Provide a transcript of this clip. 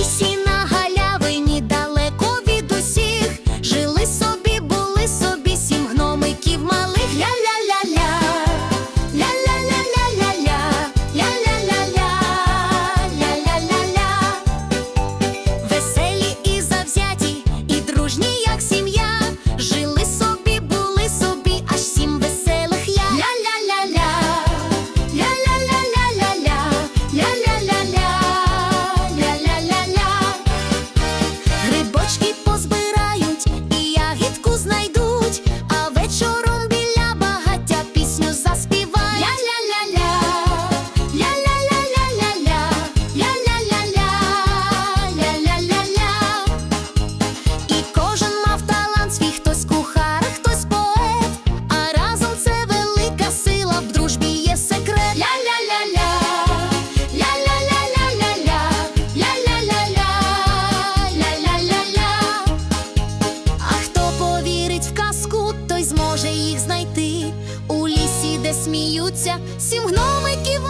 石 зможе їх знайти у лісі, де сміються сім гномиків.